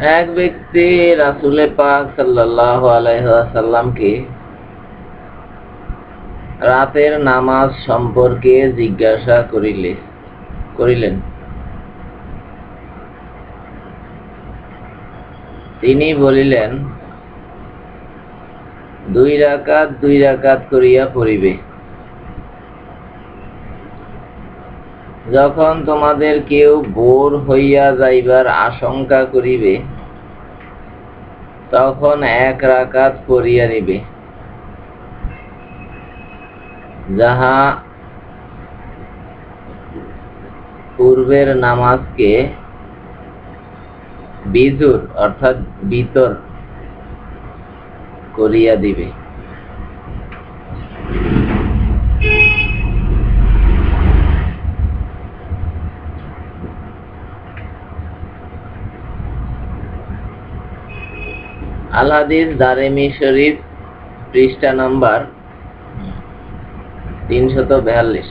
এক ব্যক্তি রাসুলে পাক সাল্লাহ রাতের নামাজ সম্পর্কে জিজ্ঞাসা করিলে, করিলেন। তিনি বলিলেন, দুই রাকাত দুই রাকাত করিয়া পড়িবে। যখন তোমাদের কেউ বোর হইয়া যাইবার আশঙ্কা করিবে, তখন এক রাকাত করিয়া নিবে। যাহা পূর্বের নামাজকে বিজুর অর্থাৎ বিতর করিয়া দিবে। আল হাদিস দারেমি শরীফ পৃষ্ঠা নাম্বার তিনশত বেয়াল্লিশ।